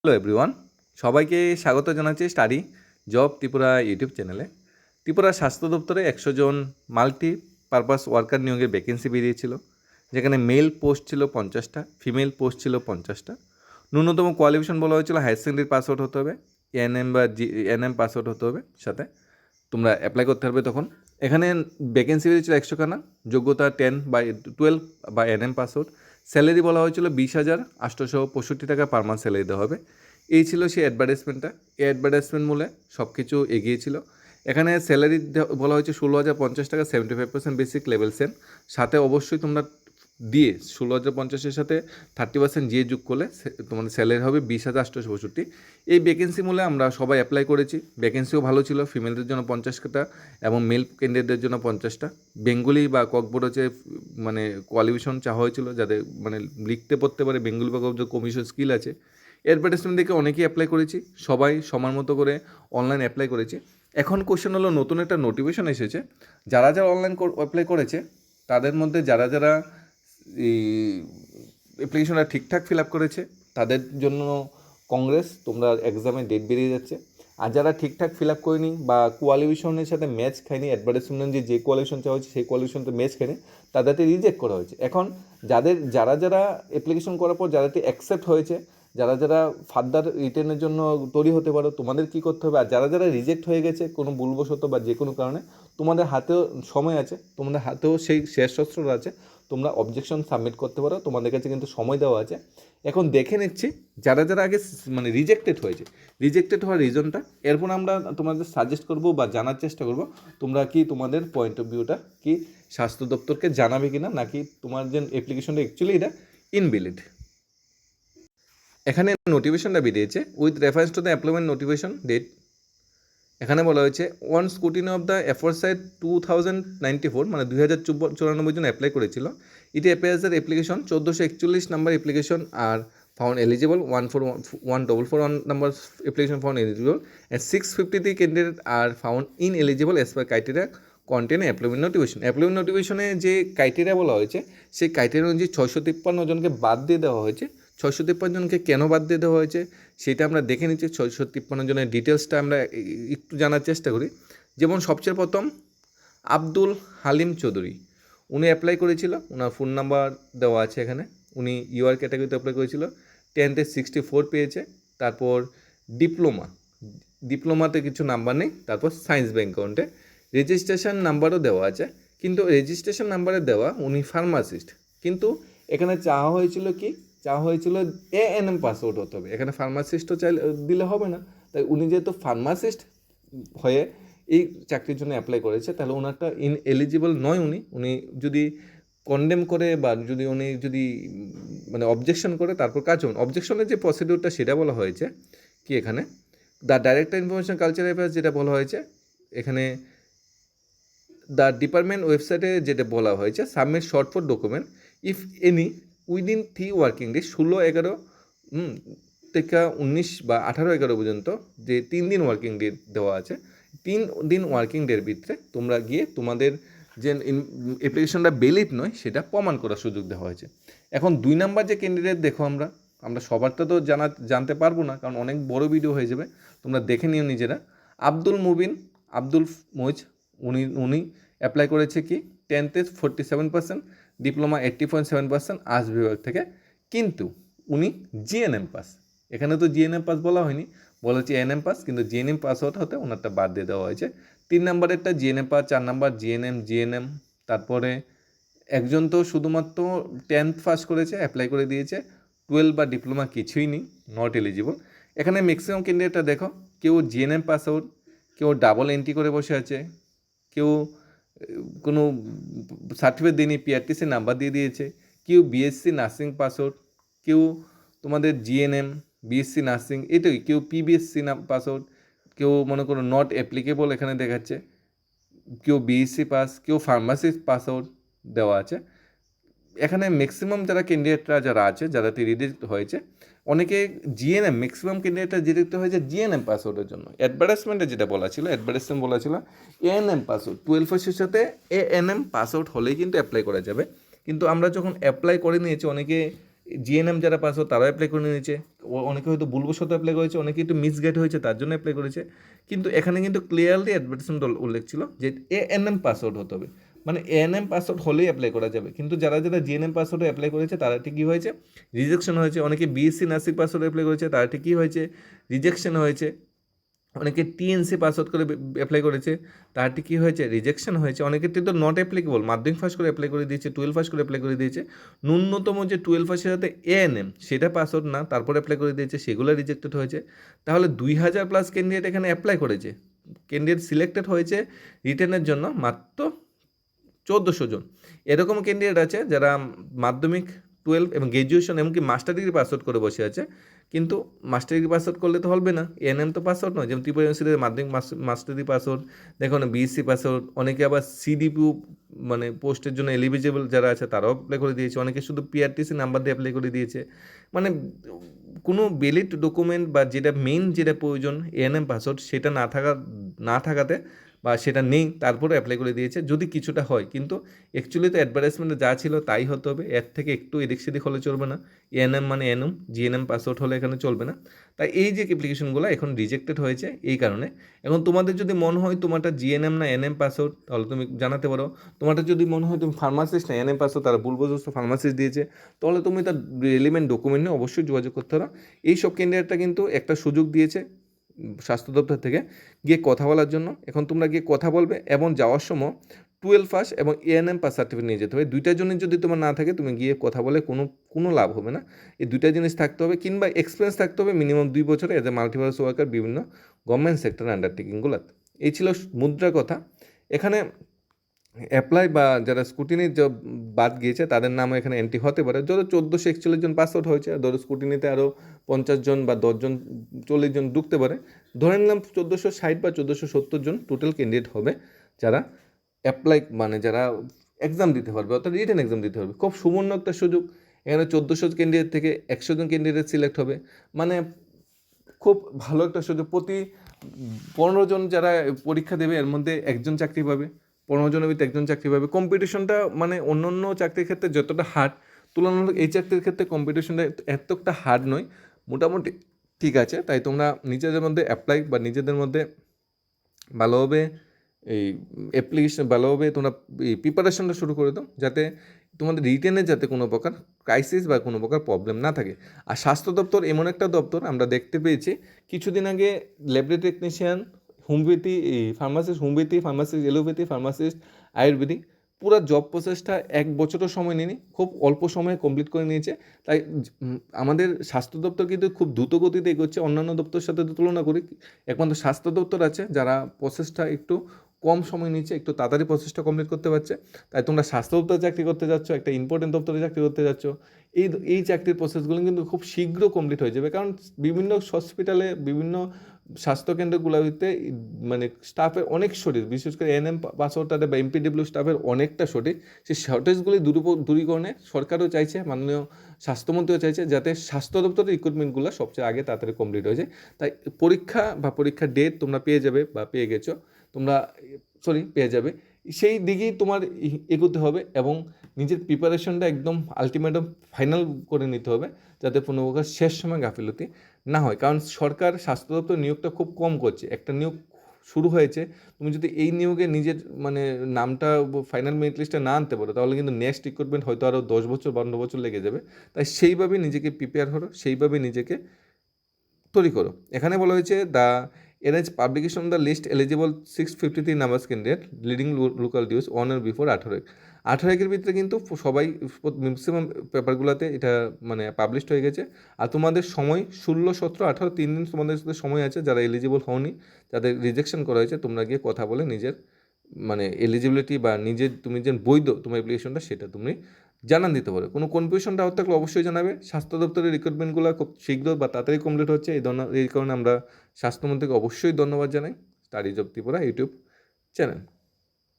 Hello everyone সবাইকে স্বাগত জানাচ্ছি স্টাডি জব ত্রিপুরা ইউটিউব চ্যানেলে। ত্রিপুরা স্বাস্থ্য দপ্তরে একশো জন মাল্টি পারপাস ওয়ার্কার নিয়োগের ভ্যাকেন্সি বেরিয়েছিল, যেখানে মেল পোস্ট ছিল পঞ্চাশটা ফিমেল পোস্ট ছিল পঞ্চাশটা। ন্যূনতম কোয়ালিফিকেশন বলা হয়েছিল হায়ার সেকেন্ডারি পাস আউট হতে হবে এএনএম বা জি এনএম পাস আউট হতে হবে সাথে। তোমরা অ্যাপ্লাই করতে পারবে তখন। এখানে ভ্যাকেন্সি বেরিয়েছিল একশোখানা, যোগ্যতা টেন বা টুয়েলভ বা এনএম পাস আউট স্যালারি বলা হয়েছিল বিশ হাজার আটশোশো পঁয়ষট্টি টাকা পার মান্থ স্যালারি দেওয়া হবে। এই ছিল সেই অ্যাডভার্টাইজমেন্টটা এই অ্যাডভার্টাইজমেন্ট মূলে সব কিছু এগিয়েছিল এখানে স্যালারি বলা হয়েছে ষোলো হাজার পঞ্চাশ টাকা seventy five percent basic level Sen সাথে অবশ্যই তোমরা দিয়ে ষোলো হাজার পঞ্চাশের সাথে থার্টি পার্সেন্ট জিএ যোগ করলে তোমাদের স্যালারি হবে বিশ হাজার আটশোশো পঁয়ষট্টি। এই ভ্যাকেন্সি মূলে আমরা সবাই অ্যাপ্লাই করেছি। ভ্যাকেন্সিও ভালো ছিল ফিমেলদের জন্য পঞ্চাশটা এবং মেল ক্যান্ডিডেটদের জন্য পঞ্চাশটা বেঙ্গলি বা ককবোর্ড হচ্ছে মানে কোয়ালিফিকেশন চাওয়া হয়েছিল যাদের মানে লিখতে, পড়তে পারে বেঙ্গল বেঙ্গলি বা ককবোর্ড কমিশন স্কিল আছে। অ্যাডভার্টাইজমেন্ট দেখে অনেকেই অ্যাপ্লাই করেছি, সবাই সমান মতো করে অনলাইন অ্যাপ্লাই করেছি। এখন কোশ্চেন হলো, নতুন একটা নোটিফিকেশন এসেছে, যারা যারা অনলাইন অ্যাপ্লাই করেছে, তাদের মধ্যে যারা যারা অ্যাপ্লিকেশনটা ঠিকঠাক ফিল আপ করেছে, তাদের জন্য কংগ্রেস তোমরা এক্সামে ডেট বেরিয়ে যাচ্ছে। আর যারা ঠিকঠাক ফিল আপ করেনি বা কোয়ালিফিকেশনের সাথে ম্যাচ খায়নি অ্যাডভার্টাইজমেন্ট যে যে কোয়ালিফিকেশন চাওয়া হয়েছে, সেই কোয়ালিফিকেশনটা ম্যাচ খায়নি তাদেরকে রিজেক্ট করা হয়েছে। এখন যাদের, যারা যারা অ্যাপ্লিকেশন করার পর যাদেরকে অ্যাকসেপ্ট হয়েছে, যারা যারা ফার্দার রিটার্নের জন্য তৈরি হতে পারো, তোমাদের কি করতে হবে? আর যারা যারা রিজেক্ট হয়ে গেছে কোনো ভুলবশত বা যে কোনো কারণে, তোমাদের হাতেও সময় আছে, তোমাদের হাতেও সেই শেষ অস্ত্র আছে। তোমরা অবজেকশন সাবমিট করতে পারো, তোমাদের কাছে কিন্তু সময় দেওয়া আছে। এখন দেখে নিচ্ছি, যারা যারা আগে মানে রিজেক্টেড হয়েছে রিজেক্টেড হওয়ার রিজনটা এরপর আমরা তোমাদের সাজেস্ট করব বা জানার চেষ্টা করব, তোমরা কি তোমাদের পয়েন্ট অফ ভিউটা কি স্বাস্থ্য দপ্তরকে জানাবে কি না নাকি তোমার যে অ্যাপ্লিকেশনটা অ্যাকচুয়ালি এটা ইনভ্যালিড এখানে নোটিফিকেশনটা বেরিয়েছে with reference to the employment notification date এখানে বলা হয়েছে one scrutiny of the aforesaid two thousand ninety four মানে দুই হাজার চুরানব্বই জন অ্যাপ্লাই করেছিল। ইটি অ্যাপিয়ার্সের অ্যাপ্লিকেশন চোদ্দোশো একচল্লিশ number application are found eligible one four one double four one number application found eligible and six fifty three candidate are found ineligible as per criteria contain employment notification employment নোটিফিকেশনে যে criteria বলা হয়েছে, সেই criteria অনুযায়ী ছয়শো তিপ্পান্ন জনকে বাদ দিয়ে দেওয়া হয়েছে। ছয়শো তিপ্পান্ন জনকে কেন বাদ দিয়ে দেওয়া হয়েছে সেটা আমরা দেখে নিচ্ছি। ছয়শো তিপ্পান্ন জনের ডিটেলসটা আমরা একটু জানার চেষ্টা করি। যেমন সবচেয়ে প্রথম, আব্দুল হালিম চৌধুরী। উনি অ্যাপ্লাই করেছিল ওনার ফোন নাম্বার দেওয়া আছে এখানে। উনি ইউআর ক্যাটাগরিতে অ্যাপ্লাই করেছিল টেন্থে সিক্সটি ফোর পেয়েছে, তারপর ডিপ্লোমা ডিপ্লোমাতে কিছু নাম্বার নেই, তারপর সায়েন্স ব্যাংক অ্যাকাউন্টে রেজিস্ট্রেশন নাম্বারও দেওয়া আছে, কিন্তু রেজিস্ট্রেশন নাম্বারে দেওয়া উনি ফার্মাসিস্ট কিন্তু এখানে চাওয়া হয়েছিল কি? চাওয়া হয়েছিল এ এন এম পাসওয়ার্ড হতে হবে। এখানে ফার্মাসিস্টও চাইলে দিলে হবে না। তাই উনি যেহেতু ফার্মাসিস্ট হয়ে এই চাকরির জন্য অ্যাপ্লাই করেছে, তাহলে ওনারটা ইন এলিজিবল নয় উনি। উনি যদি কন্ডেম করে বা যদি উনি যদি মানে অবজেকশন করে, তারপর কাজ হন অবজেকশনের যে প্রসিডিউরটা সেটা বলা হয়েছে কি এখানে? The director information culture affairs যেটা বলা হয়েছে, এখানে দ্য ডিপার্টমেন্ট ওয়েবসাইটে যেটা বলা হয়েছে submit short for document if any within three working day, ষোলো, এগারো থেকে উনিশ বা আঠারো, এগারো পর্যন্ত যে তিন দিন ওয়ার্কিং ডে দেওয়া আছে, তিন দিন ওয়ার্কিং ডের ভিতরে তোমরা গিয়ে তোমাদের যে অ্যাপ্লিকেশনটা বেলিট নয়, সেটা প্রমাণ করার সুযোগ দেওয়া হয়েছে। এখন দুই নাম্বার যে ক্যান্ডিডেট দেখো আমরা আমরা সবারটা তো জানা, জানতে পারব না, কারণ অনেক বড় ভিডিও হয়ে যাবে, তোমরা দেখে নিও নিজেরা। আব্দুল মুবিন, আব্দুল মোজ, উনি উনি অ্যাপ্লাই করেছে কি? টেন্থে forty seven percent diploma eighty point seven percent arts বিভাগ থেকে। কিন্তু উনি জিএনএম পাস এখানে তো জিএনএম পাস বলা হয়নি। বলা হচ্ছে এনএম পাস কিন্তু জিএনএম পাস হতে হতে ওনারটা বাদ দিয়ে দেওয়া হয়েছে। তিন নাম্বারেরটা জিএনএম পাস চার নাম্বার জিএনএম জিএনএম তারপরে একজন তো শুধুমাত্র টেন্থ পাস করেছে অ্যাপ্লাই করে দিয়েছে। টুয়েলভ বা ডিপ্লোমা কিছুই নেই নট এলিজিবল এখানে ম্যাক্সিমাম ক্যান্ডিডেটটা দেখো, কেউ জিএনএম পাস আউট কেউ ডাবল এন্ট্রি করে বসে আছে, কেউ কোনো সার্টিফিকেট দিইনি পিআরটিসি নাম্বার দিয়ে দিয়েছে, কেউ বিএসসি নার্সিং পাস আউট কেউ তোমাদের জিএনএম বিএসসি নার্সিং এটাই কেউ পিবিএসসি না পাস আউট কেউ মনে করো নট অ্যাপ্লিকেবল এখানে দেখাচ্ছে, কেউ বিএসসি পাস কেউ ফার্মাসি পাস আউট দেওয়া আছে। এখানে ম্যাক্সিমাম যারা ক্যান্ডিডেটরা যারা আছে, যারা রিডিক্ট হয়েছে, অনেকে জিএনএম ম্যাক্সিমাম ক্যান্ডিডেটরা ডিরেক্ট হয়েছে জিএনএম পাসওয়ার্ডের জন্য। অ্যাডভার্টাইজমেন্টে যেটা বলা ছিল অ্যাডভার্টাইজমেন্ট বলা ছিল এএনএম পাসওয়ার্ড টুয়েলভ এর সাথে এএনএম পাসওয়ার্ড হলেই কিন্তু অ্যাপ্লাই করা যাবে। কিন্তু আমরা যখন অ্যাপ্লাই করে নিয়েছি, অনেকে জিএনএম যারা পাস তারাও অ্যাপ্লাই করে নিয়েছে। অনেকে হয়তো ভুলবশত অ্যাপ্লাই করেছে, অনেকে একটু মিসগাইড হয়েছে, তার জন্য অ্যাপ্লাই করেছে। কিন্তু এখানে কিন্তু ক্লিয়ারলি অ্যাডভার্টাইজমেন্ট উল্লেখ ছিল যে এ এন এম পাসওয়ার্ড হতে হবে। মানে এন এম পাসওয়ার্ড হলেই অ্যাপ্লাই করা যাবে। কিন্তু যারা যারা জিএনএম পাসওয়ার্ডে অ্যাপ্লাই করেছে, তারা ঠিক কী হয়েছে? রিজেকশন হয়েছে। অনেকে বিএসসি নার্সিং পাসওয়ার্ড অ্যাপ্লাই করেছে, তারা কী হয়েছে? রিজেকশন হয়েছে। অনেকে টিএনসি পাসওয়ার্ড করে অ্যাপ্লাই করেছে তারটি কী হয়েছে? রিজেকশন হয়েছে। অনেকের তো নট অ্যাপ্লিকেবল মাধ্যমিক ফার্স্ট করে অ্যাপ্লাই করে দিয়েছে টুয়েলভ ফার্স্ট করে অ্যাপ্লাই করে দিয়েছে। ন্যূনতম যে টুয়েলভ ফার্স্টের সাথে এএনএম সেটা পাসওয়ার্ড না, তারপর অ্যাপ্লাই করে দিয়েছে, সেগুলো রিজেক্টেড হয়েছে। তাহলে দুই হাজার প্লাস ক্যান্ডিডেট এখানে অ্যাপ্লাই করেছে। ক্যান্ডিডেট সিলেক্টেড হয়েছে রিটার্নের জন্য, মাত্র চোদ্দোশো জন। এরকম ক্যান্ডিডেট আছে যারা মাধ্যমিক টুয়েলভ এবং গ্র্যাজুয়েশন এমনকি মাস্টার ডিগ্রি পাসআউট করে বসে আছে। কিন্তু মাস্টার ডিগ্রি পাস আউট করলে তো হবে না। এনএম তো পাস আউট নয়। যেমন ত্রিপুরা ইউনিভার্সিটির মাধ্যমিক মাস্টার ডিগ্রি পাস আউট দেখুন বিএসসি পাস আউট অনেকে আবার সিডিপিউ মানে পোস্টের জন্য এলিজিবল যারা আছে তারাও অ্যাপ্লাই করে দিয়েছে। অনেকে শুধু পিআরটিসি নাম্বার দিয়ে অ্যাপ্লাই করে দিয়েছে। মানে কোনো ভ্যালিড ডকুমেন্ট বা যেটা মেইন যেটা প্রয়োজন এএনএম পাসওয়ার্ড সেটা না থাকা, না থাকাতে বা সেটা নেই, তারপরে অ্যাপ্লাই করে দিয়েছে। যদি কিছুটা হয়, কিন্তু অ্যাকচুয়ালি তো অ্যাডভার্টাইজমেন্টে যা ছিল তাই হতে হবে। এর থেকে একটু এদিক সেদিক হলে চলবে না। এএনএম মানে এনএম জিএনএম পাসওয়ার্ড হলে এখানে চলবে না। তাই এই যে অ্যাপ্লিকেশনগুলো এখন রিজেক্টেড হয়েছে এই কারণে। এখন তোমাদের যদি মনে হয় তোমারটা জিএনএম না এনএম পাসওয়ার্ড তাহলে তুমি জানাতে পারো। তোমারটা যদি মনে হয় তুমি ফার্মাসিস্ট না এনএম পাসওয়ার্ড তারা ভুলবশত ফার্মাসিস্ট দিয়েছে, তাহলে তুমি তার এলিমেন্ট ডকুমেন্ট নিয়ে অবশ্যই যোগাযোগ করতে পারো। এই সব ক্যান্ডিডেটটা কিন্তু একটা সুযোগ দিয়েছে। স্বাস্থ্য দপ্তর থেকে গিয়ে কথা বলার জন্য। এখন তোমরা গিয়ে কথা বলবে এবং যাওয়ার সময় টুয়েলভ পাস এবং এএনএম পাস সার্টিফিকেট নিয়ে যেতে হবে। দুইটা জনের যদি তোমার না থাকে, তুমি গিয়ে কথা বলে কোনো কোনো লাভ হবে না। এই দুইটা জিনিস থাকতে হবে কিংবা এক্সপিরিয়েন্স থাকতে হবে মিনিমাম দুই বছরে এজ এ মাল্টিভার্স ওয়ার্কার বিভিন্ন গভর্নমেন্ট সেক্টর আন্ডারটেকিংগুলোতে এই ছিল মুদ্রার কথা। এখানে অ্যাপ্লাই বা যারা স্কুটিনির যে বাদ গিয়েছে, তাদের নাম এখানে এন্ট্রি হতে পারে। ধরো চোদ্দোশো একচল্লিশ জন পাস আউট হয়েছে আর ধরো স্কুটিনিতে আরও পঞ্চাশ জন বা দশজন চল্লিশ জন ঢুকতে পারে। ধরে নিলাম চোদ্দোশো ষাট বা চোদ্দোশো সত্তর জন টোটাল ক্যান্ডিডেট হবে, যারা অ্যাপ্লাই মানে যারা এক্সাম দিতে পারবে, অর্থাৎ রিটেন এক্সাম দিতে পারবে। খুব সুবর্ণ একটা সুযোগ। এখানে চোদ্দোশো ক্যান্ডিডেট থেকে একশো জন ক্যান্ডিডেট সিলেক্ট হবে। মানে খুব ভালো একটা সুযোগ। প্রতি পনেরো জন যারা পরীক্ষা দেবে, এর মধ্যে একজন চাকরি পাবে। পনেরো জনের ভিতরে একজন চাকরি পাবে। কম্পিটিশনটা মানে অন্য অন্য চাকরির ক্ষেত্রে যতটা হার্ড তুলনামূলক এই চাকরির ক্ষেত্রে কম্পিটিশনটা এতটা হার্ড নয়। মোটামুটি ঠিক আছে, তাই তোমরা নিজেদের মধ্যে অ্যাপ্লাই বা নিজেদের মধ্যে ভালোভাবে এই অ্যাপ্লিকেশন ভালোভাবে তোমরা প্রিপারেশনটা শুরু করে দাও, যাতে তোমাদের রিটেনে যাতে কোনো প্রকার ক্রাইসিস বা কোনো প্রকার প্রবলেম না থাকে। আর স্বাস্থ্য দপ্তর এমন একটা দপ্তর, আমরা দেখতে পেয়েছি, কিছুদিন আগে laboratory technician homeopathy pharmacist homeopathy pharmacist allopathy pharmacist ayurvedic পুরো জব প্রসেসটা এক বছরও সময় নেয়নি খুব অল্প সময়ে কমপ্লিট করে নিয়েছে। তাই আমাদের স্বাস্থ্য দপ্তর কিন্তু খুব দ্রুত গতিতে এগোচ্ছে, অন্যান্য দপ্তরের সাথে তুলনা করি। একমাত্র স্বাস্থ্য দপ্তর আছে যারা প্রসেসটা একটু কম সময় নিচ্ছে, একটু তাড়াতাড়ি প্রসেসটা কমপ্লিট করতে পারছে। তাই তোমরা স্বাস্থ্য দপ্তরে চাকরি করতে যাচ্ছ, একটা ইম্পর্টেন্ট দপ্তরে চাকরি করতে যাচ্ছ, এই এই চাকরির প্রসেসগুলো কিন্তু খুব শীঘ্র কমপ্লিট হয়ে যাবে। কারণ বিভিন্ন হসপিটালে বিভিন্ন স্বাস্থ্যকেন্দ্রগুলোতে মানে স্টাফের অনেক শরীর বিশেষ করে এনএম পাসওয়ার্ডটাতে বা এমপিডব্লিউ স্টাফের অনেকটা শরীর সেই শর্টেজগুলি দূর দূরীকরণে সরকারও চাইছে, মাননীয় স্বাস্থ্যমন্ত্রীও চাইছে যাতে স্বাস্থ্য দপ্তরের রিক্রুটমেন্টগুলো সবচেয়ে আগে তাড়াতাড়ি কমপ্লিট হয়ে যায়। তাই পরীক্ষা বা পরীক্ষার ডেট তোমরা পেয়ে যাবে বা পেয়ে গেছো, তোমরা সরি পেয়ে যাবে। সেই দিকেই তোমার এগোতে হবে এবং নিজের প্রিপারেশনটা একদম আলটিমেটাম ফাইনাল করে নিতে হবে যাতে কোনো প্রকার শেষ সময় গাফিলতি না হয়। কারণ সরকার, স্বাস্থ্য দপ্তর নিয়োগটা খুব কম করছে। একটা নিয়োগ শুরু হয়েছে, তুমি যদি এই নিয়োগে নিজের মানে নামটা ফাইনাল মেরিট লিস্টে না আনতে পারো, তাহলে কিন্তু নেক্সট রিক্রুটমেন্ট হয়তো আরও দশ বছর, বান্ন বছর লেগে যাবে। তাই সেইভাবে নিজেকে প্রিপেয়ার করো সেইভাবে নিজেকে তৈরি করো। এখানে বলা হয়েছে the NH publication the list eligible six fifty three numbers candidate leading local dailies on or before আঠারো এক। আঠারো একের ভিতরে কিন্তু সবাই ম্যাক্সিমাম পেপারগুলোতে এটা মানে পাবলিশড হয়ে গেছে। আর তোমাদের সময় ষোলো, সতেরো, আঠারো, তিন দিন তোমাদের সাথে সময় আছে, যারা এলিজিবল হওনি যাদের রিজেকশন করা হয়েছে, তোমরা গিয়ে কথা বলে নিজের মানে এলিজিবিলিটি বা নিজের, তুমি যে বৈধ তোমার অ্যাপ্লিকেশনটা সেটা তুমি জানান দিতে পারে। কোনো কনফিউশন ডাউট থাকলে অবশ্যই জানাবে। স্বাস্থ্য দপ্তরের রিক্রুটমেন্টগুলো খুব শীঘ্র বা তাড়াতাড়ি কমপ্লিট হচ্ছে। এই ধরনের, এই কারণে আমরা স্বাস্থ্যমন্ত্রীকে অবশ্যই ধন্যবাদ জানাই। Studies of Tripura YouTube channel